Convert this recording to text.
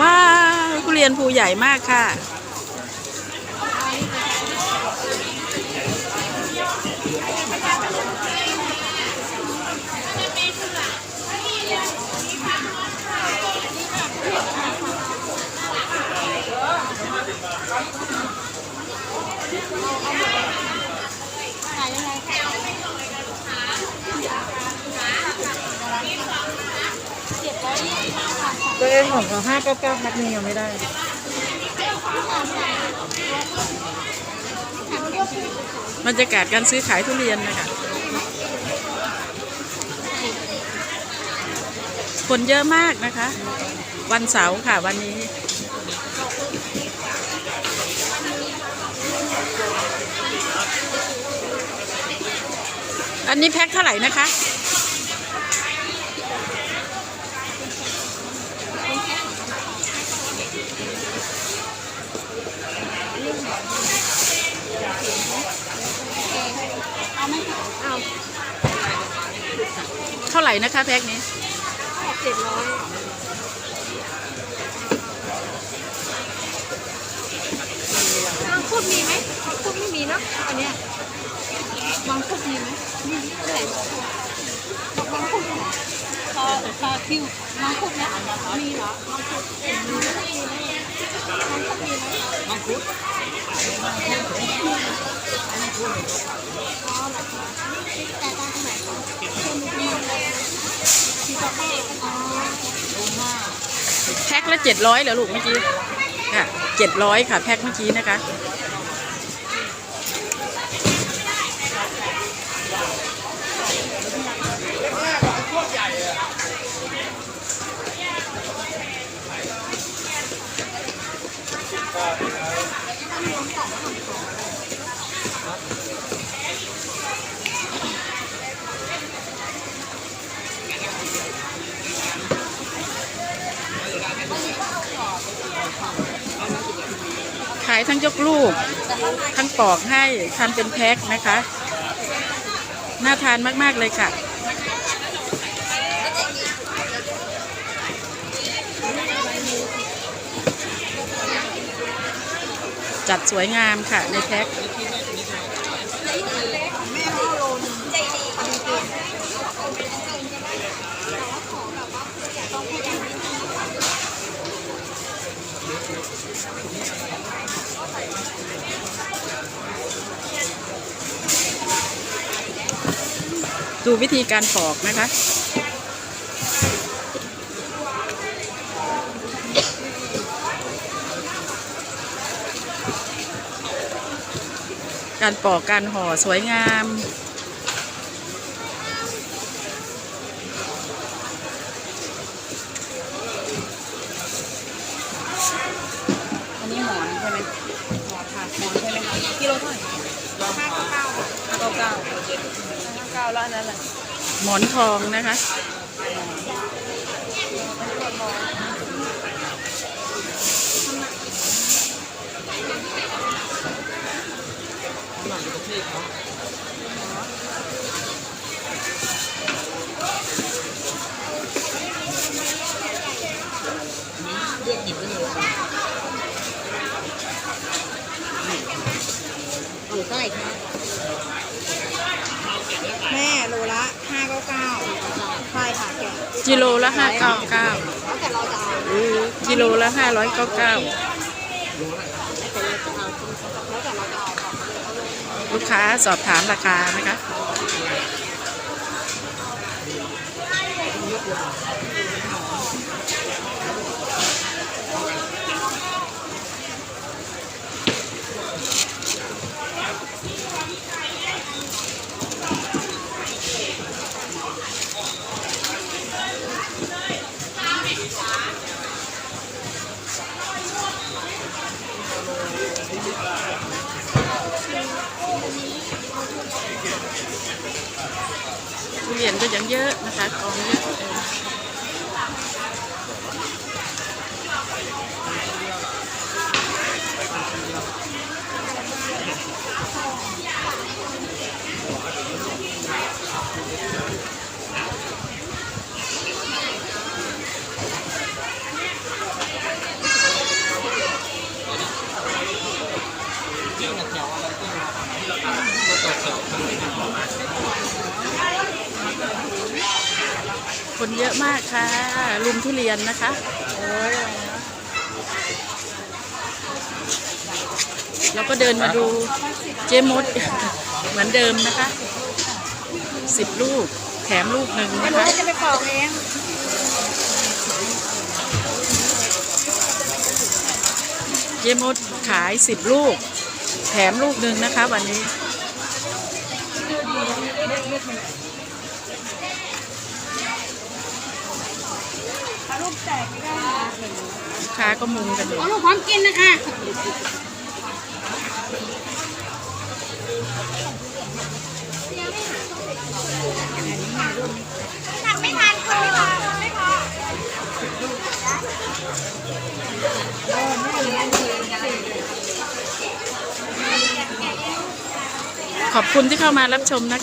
ว้าวทุเรียนภูใหญ่มากค่ะ ตัวเองของเราห้าเก้าเก้าพัดนี้ยังไม่ได้บรรยากาศการซื้อขายทุเรียนนะคะคนเยอะมากนะคะ วันเสาร์ค่ะวันนี้ อันนี้แพ็คเท่าไหร่นะคะ ท่าไหร่นะคะแพ็คนี้เจ็ดร้อยมังคุดมีไหมมังคุดไม่มีเนาะอันเนี้ยมังคุดมีไหมมีเท่าไหร่มังคุดต่อต่อคิวมังคุดนะมีเหรอมังคุดมีไหมมังคุดมีไหมมังคุดอ๋อเหรอคะแต่ตอนสมัยก่อนคนมีอะไรมีกาแฟอ๋อ แพ็ค ละเจ็ดร้อยเหรอลูกเมื่อกี้ค่ะเจ็ดร้อยค่ะแพ็คเมื่อกี้นะคะ ขายทั้งยกลูก ทั้งปอกให้ทำเป็นแพ็คนะคะ น่าทานมาก ๆ เลยค่ะ จัดสวยงามค่ะในแพ็ค ดูวิธีการปอกนะคะ การปอกการห่อสวยงามอันนี้หมอนใช่ไหมหมอนค่ะหมอนใช่ไหมคะกิโลเท่าไหร่ห้าเก้าเก้าห้าเก้าเก้า เก้าแล้วอันนั้นแหละหมอนทองนะคะ อยู่เท่าไหร่คะ แม่โลละห้าเก้าเก้าใช่ค่ะแกะกิโลละห้าเก้าเก้าแล้วแต่เราจะเอากิโลละห้าร้อยเก้าเก้าลูกค้าสอบถามราคานะคะ ทุเรียนก็ยังเยอะนะคะกองเยอะ เลยอะมากค่ะ ลุมทุเรียนนะคะเราก็เดินมาดูเจมดเหมือนเดิมนะคะสิบลูก แถมลูกหนึ่งไม่นะรู้คะจะไปปอกเองเจมดขายสิบลูก แถมลูกหนึ่งนะคะวันนี้ ลูกแตกไม่ได้ลูกค้าก็มุงกันอยู่เอาลูกพร้อมกินนะคะหนักไม่ทานค่ะไม่พอไม่พอขอบคุณที่เข้ามารับชมนะคะ